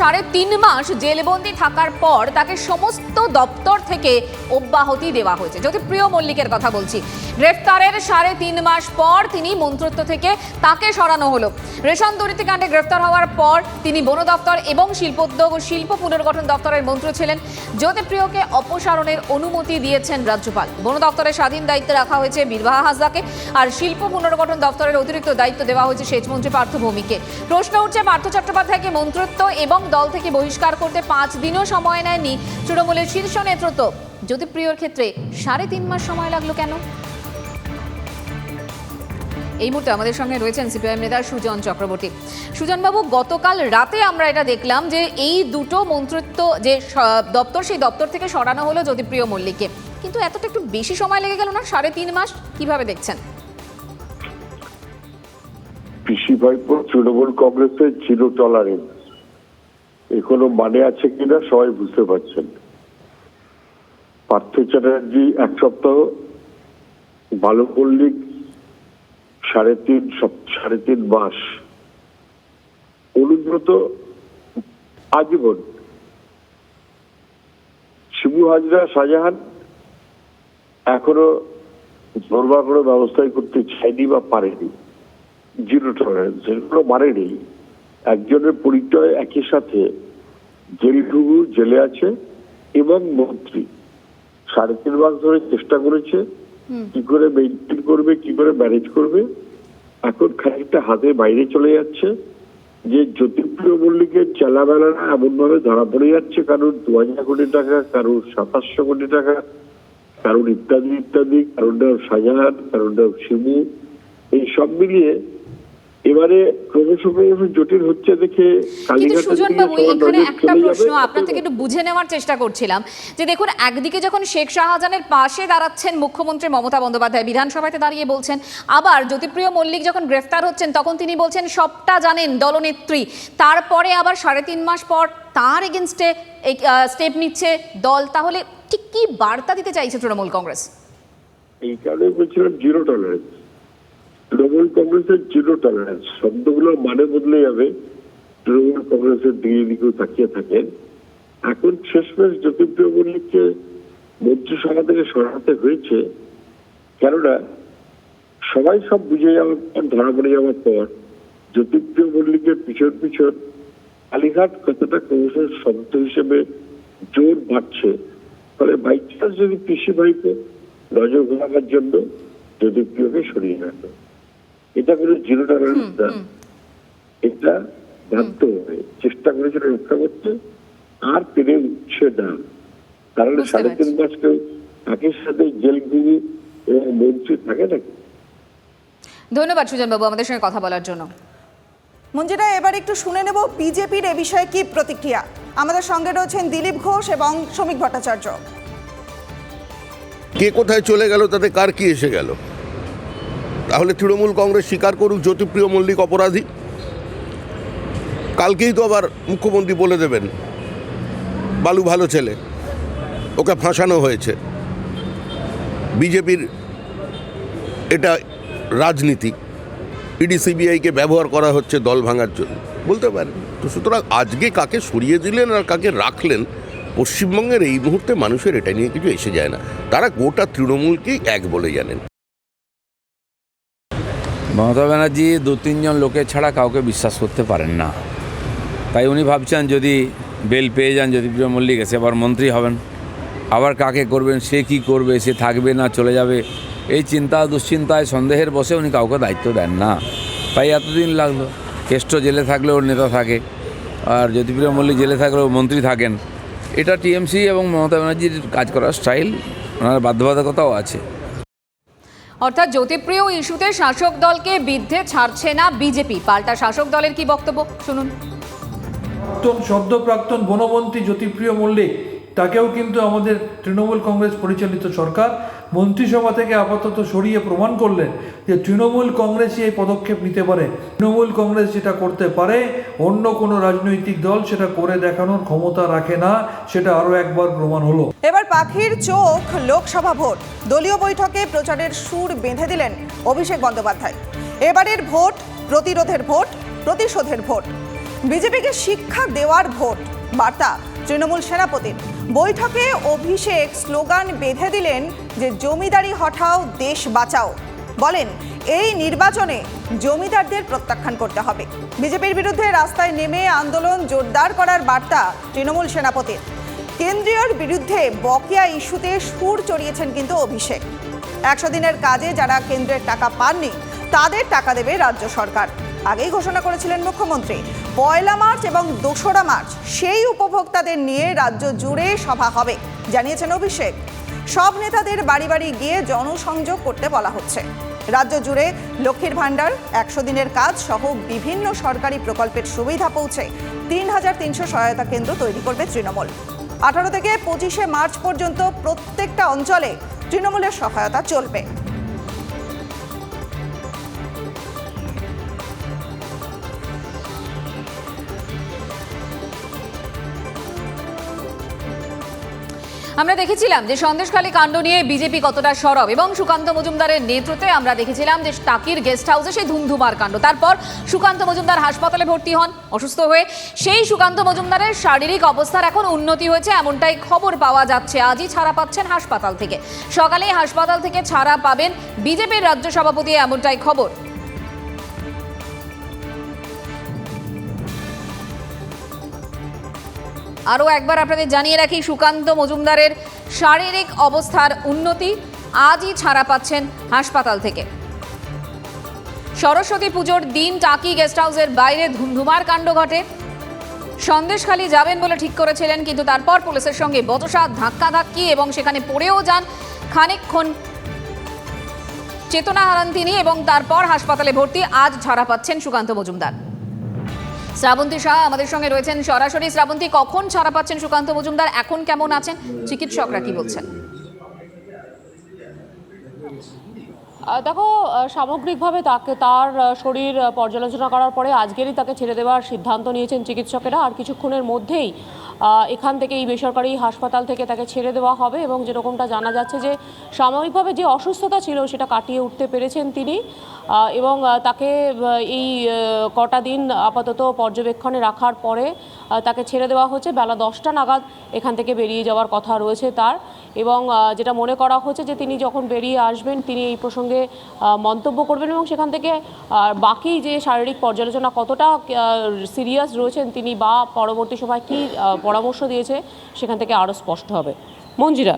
সাড়ে তিন মাস জেলবন্দি থাকার পর তাকে সমস্ত দপ্তর থেকে অব্যাহতি দেওয়া হয়েছে। জ্যোতিপ্রিয় মল্লিকের কথা বলছি। গ্রেফতারের সাড়ে তিন মাস পর তিনি মন্ত্রত্ব থেকে তাকে সরানো হলো। রেশন দুর্নীতি কাণ্ডে গ্রেফতার হওয়ার পর তিনি বন দপ্তর এবং শিল্পোদ্যোগ ও শিল্প পুনর্গঠন দপ্তরের মন্ত্রী ছিলেন। জ্যোতিপ্রিয়কে অপসারণের অনুমতি দিয়েছেন রাজ্যপাল। বন দপ্তরের স্বাধীন দায়িত্বে রাখা হয়েছে বীরবাহা হাসদাকে আর শিল্প পুনর্গঠন দপ্তরের অতিরিক্ত দায়িত্ব দেওয়া হয়েছে সেচমন্ত্রী পার্থ ভৌমিককে। প্রশ্ন উঠছে পার্থ চট্টোপাধ্যায়কে মন্ত্রত্ব এবং দল থেকে বহিষ্কার করতে পাঁচ দিনও সময় নেয়নি তৃণমূলের শীর্ষ নেতৃত্ব। জ্যোতিপ্রিয়র ক্ষেত্রে সাড়ে তিন মাস সময় লাগল কেন? এই মুহূর্তে আমাদের সঙ্গে রয়েছেন সিপিআইএম নেতা সুজন চক্রবর্তী। সুজনবাবু, গতকাল রাতে আমরা এটা দেখলাম যে এই দুটো মন্ত্রিত্ব যে দপ্তর, সেই দপ্তর থেকে সরানো হলো জ্যোতিপ্রিয় মল্লিককে। কিন্তু এতটা একটু বেশি সময় লেগে গেল না? সাড়ে তিন মাস কীভাবে দেখছেন? পিসি ভাইপো, তৃণমূল কংগ্রেসের জিরো টলারেন্স এ কোনো মানে আছে কিনা সবাই বুঝতে পারছেন পার্থ চ্যাটার্জি এক সপ্তাহ ভালো মল্লিক সাড়ে তিন সাড়ে তিন মাস অনুব্রত আজীবন শিবু হাজরা শাহজাহান এখনও ধরবার কোনো ব্যবস্থাই করতে চায়নি বা পারেনি। জিরো টলারেন্স এর কোনো মানে নেই একজনের পরিচয় একই সাথে জেলটুকু জেলে আছে এবং মন্ত্রী। সাড়ে তিন মাস ধরে চেষ্টা করেছে কি করে মেনটেন করবে কি করে ম্যানেজ করবে। এখন খানিকটা হাতে বাইরে চলে যাচ্ছে। যে জ্যোতিপ্রিয় মল্লিকের চেলাবেলারা এমন ভাবে ধরা পড়ে যাচ্ছে কারোর দু হাজার কোটি টাকা কারোর সাতাশশো কোটি টাকা কারণ ইত্যাদি ইত্যাদি কারণ নাম শাহজাহান কারণ নাম শিবু এই সব মিলিয়ে এবারে জটিল হচ্ছে দেখে এখানে একটা প্রশ্ন আপনার থেকে একটু বুঝে নেওয়ার চেষ্টা করছিলাম। যে দেখুন একদিকে যখন শেখ শাহজাহানের পাশে দাঁড়াচ্ছেন মুখ্যমন্ত্রী মমতা বন্দ্যোপাধ্যায় বিধানসভাতে দাঁড়িয়ে বলছেন আবার জ্যোতিপ্রিয় মল্লিক যখন গ্রেফতার হচ্ছেন তখন তিনি বলছেন সবটা জানেন দলনেত্রী। তারপরে আবার সাড়ে তিন মাস পর তার এগেনস্টে স্টেপ নিচ্ছে দল। তাহলে ঠিক কি বার্তা দিতে চাইছে তৃণমূল কংগ্রেস? এই কারণে বলছিলাম জিরো টলারেন্স তৃণমূল কংগ্রেসের জিরো টলারেন্স শব্দগুলো মানে বদলে যাবে। তৃণমূল কংগ্রেসের দিকে দিকেও তাকিয়ে থাকেন। এখন শেষমেশ জ্যোতিপ্রিয় মল্লিককে মন্ত্রিসভা থেকে সরাতে হয়েছে। কেননা, সবাই সব বুঝে যাওয়ার পর, ধরা পড়ে যাওয়ার পর, জ্যোতিপ্রিয় মল্লিকের পিছন পিছন কালীঘাট কতটা ক্রমশ শব্দ হিসেবে জোর বাড়ছে। ফলে বাই চান্স যদি কৃষি ভাইকে নজর ঘোরাবার জন্য জ্যোতিপ্রিয়কে সরিয়ে রাখে এটা কোনো জিরো টলারেন্স না এটা বাধ্য হবে। চেষ্টা করেছিল রক্ষা করতে আর পেরে উঠছে না। কারণ সাড়ে তিন মাস কেউ একই সাথে জেলগুলি এবং মন্ত্রী থাকে নাকি ধন্যবাদ সুজনবাবু আমাদের সঙ্গে কথা বলার জন্য। মঞ্জিরা এবার একটু শুনে নেব বিজেপির এ বিষয়ে কি প্রতিক্রিয়া। আমাদের সঙ্গে রয়েছেন দিলীপ ঘোষ এবং শ্রমিক ভট্টাচার্য। কে কোথায় চলে গেল তাতে কার কি এসে গেল? তাহলে তৃণমূল কংগ্রেস স্বীকার করুক জ্যোতিপ্রিয় মল্লিক অপরাধী। কালকেই তো আবার মুখ্যমন্ত্রী বলে দেবেন, বালু ভালো ছেলে, ওকে ফাঁসানো হয়েছে। বিজেপির এটা রাজনীতি, ইডি সিবিআইকে ব্যবহার করা হচ্ছে দল ভাঙার জন্য। বলতে পারেন, তো সুতরাং আজকে কাকে সরিয়ে দিলেন আর কাকে রাখলেন, পশ্চিমবঙ্গের এই মুহূর্তে মানুষের এটা নিয়ে কিছু এসে যায় না। তারা গোটা তৃণমূলকেই এক বলে জানেন। মমতা ব্যানার্জি দু তিনজন লোকের ছাড়া কাউকে বিশ্বাস করতে পারেন না। তাই উনি ভাবছেন যদি বেল পেয়ে যান, যদি প্রিয় মল্লিক এসে আবার মন্ত্রী হবেন, আবার কাকে করবেন, সে কি করবে, সে থাকবে না, চলে যাবে, এই চিন্তা দুশ্চিন্তায় সন্দেহের বসে উনি কাউকে দায়িত্ব দেন না। তাই এতদিন লাগল, কেষ্ট জেলে থাকলে ওর নেতা থাকে, আর জ্যোতিপ্রিয় মল্লিক জেলে থাকলেও মন্ত্রী থাকেন, এটা টিএমসি এবং মমতা ব্যানার্জির কাজ করার স্টাইল, ওনার বাধ্যবাধকতাও আছে। অর্থাৎ জ্যোতিপ্রিয় ইস্যুতে শাসক দলকে বিদ্ধে ছাড়ছে না বিজেপি। পাল্টা শাসক দলের কি বক্তব্য? শুনুন। সদ্য প্রাক্তন বনমন্ত্রী জ্যোতিপ্রিয় মল্লিক তাকেও কিন্তু আমাদের তৃণমূল কংগ্রেস পরিচালিত সরকার মন্ত্রিসভা থেকে আপাতত সরিয়ে প্রমাণ করলেন যে তৃণমূল কংগ্রেসই এই পদক্ষেপ নিতে পারে। তৃণমূল কংগ্রেস যেটা করতে পারে, অন্য কোনো রাজনৈতিক দল সেটা করে দেখানোর ক্ষমতা রাখে না, সেটা আরও একবার প্রমাণ হলো। এবার পাখির চোখ, লোকসভা ভোট। দলীয় বৈঠকে প্রচারের সুর বেঁধে দিলেন অভিষেক বন্দ্যোপাধ্যায়। এবারের ভোট, প্রতিরোধের ভোট, প্রতিশোধের ভোট। বিজেপিকে শিক্ষা দেওয়ার ভোট। বার্তা তৃণমূল সেনাপতির। বৈঠকে অভিষেক স্লোগান বেঁধে দিলেন যে জমিদারি হঠাও, দেশ বাঁচাও। বলেন, এই নির্বাচনে জমিদারদের প্রত্যাখ্যান করতে হবে। বিজেপির বিরুদ্ধে রাস্তায় নেমে আন্দোলন জোরদার করার বার্তা তৃণমূল সেনাপতির। কেন্দ্রীয়র বিরুদ্ধে বকেয়া ইস্যুতে সুর চড়িয়েছেন কিন্তু অভিষেক। একশো দিনের কাজে যারা কেন্দ্রের টাকা পাননি তাদের টাকা দেবে রাজ্য সরকার। আগেই ঘোষণা করেছিলেন মুখ্যমন্ত্রী। পয়লা মার্চ এবং দোসরা মার্চ, সেই উপভোক্তাদের নিয়ে রাজ্য জুড়ে সভা হবে, জানিয়েছেন অভিষেক। সব নেতাদের বাড়ি বাড়ি গিয়ে জনসংযোগ করতে বলা হচ্ছে। রাজ্য জুড়ে লক্ষ্মীর ভাণ্ডার, একশো দিনের কাজ সহ বিভিন্ন সরকারি প্রকল্পের সুবিধা পৌঁছে তিন হাজার তিনশো সহায়তা কেন্দ্র তৈরি করবে তৃণমূল। আঠারো থেকে পঁচিশে মার্চ পর্যন্ত প্রত্যেকটা অঞ্চলে তৃণমূলের সহায়তা চলবে। আমরা দেখেছিলাম যে সন্দেশখালী কাণ্ড নিয়ে বিজেপি কতটা সরব এবং সুকান্ত মজুমদারের নেতৃত্বে আমরা দেখেছিলাম যে টাকির গেস্ট হাউসে সেই ধুমধুমার কাণ্ড। তারপর সুকান্ত মজুমদার হাসপাতালে ভর্তি হন, অসুস্থ হয়ে সেই সুকান্ত মজুমদারের শারীরিক অবস্থার এখন উন্নতি হয়েছে, এমনটাই খবর পাওয়া যাচ্ছে। আজই ছাড়া পাচ্ছেন হাসপাতাল থেকে। সকালেই হাসপাতাল থেকে ছাড়া পাবেন বিজেপির রাজ্য সভাপতি, এমনটাই খবর। আরও একবার আপনাদের জানিয়ে রাখি, সুকান্ত মজুমদারের শারীরিক অবস্থার উন্নতি আজই ছাড়া পাচ্ছেন হাসপাতাল থেকে। সরস্বতী পুজোর দিন টাকি গেস্ট হাউসের বাইরে ধুমধুমার কাণ্ড ঘটে। সন্দেশখালী যাবেন বলে ঠিক করেছিলেন, কিন্তু তারপর পুলিশের সঙ্গে বচসা ধাক্কাধাক্কি এবং সেখানে পড়েও যান খানিকক্ষণ। চেতনা হারান তিনি এবং তারপর হাসপাতালে ভর্তি, আজ ছাড়া পাচ্ছেন সুকান্ত মজুমদার। শ্রাবন্তী শাহ আমাদের সঙ্গে রয়েছেন সরাসরি। শ্রাবন্তী, কখন ছাড়া পাচ্ছেন সুকান্ত মজুমদার? এখন কেমন আছেন? চিকিৎসকরা কি বলছেন? দেখো সামগ্রিকভাবে তাকে তার শরীর পর্যালোচনা করার পরে আজকেরই তাকে ছেড়ে দেওয়ার সিদ্ধান্ত নিয়েছেন চিকিৎসকেরা। আর কিছুক্ষণের মধ্যেই এখান থেকে এই বেসরকারি হাসপাতাল থেকে তাকে ছেড়ে দেওয়া হবে এবং যেরকমটা জানা যাচ্ছে যে সাময়িকভাবে যে অসুস্থতা ছিল সেটা কাটিয়ে উঠতে পেরেছেন তিনি এবং তাকে এই কটা দিন আপাতত পর্যবেক্ষণে রাখার পরে তাকে ছেড়ে দেওয়া হচ্ছে বেলা দশটা নাগাদ এখান থেকে বেরিয়ে যাওয়ার কথা রয়েছে তার এবং যেটা মনে করা হচ্ছে যে তিনি যখন বেরিয়ে আসবেন, তিনি এই প্রসঙ্গে মন্তব্য করবেন এবং সেখান থেকে বাকি যে শারীরিক পর্যালোচনা কতটা সিরিয়াস রয়েছেন তিনি বা পরবর্তী সময় কী পরামর্শ দিয়েছে সেখান থেকে আরও স্পষ্ট হবে। মঞ্জিরা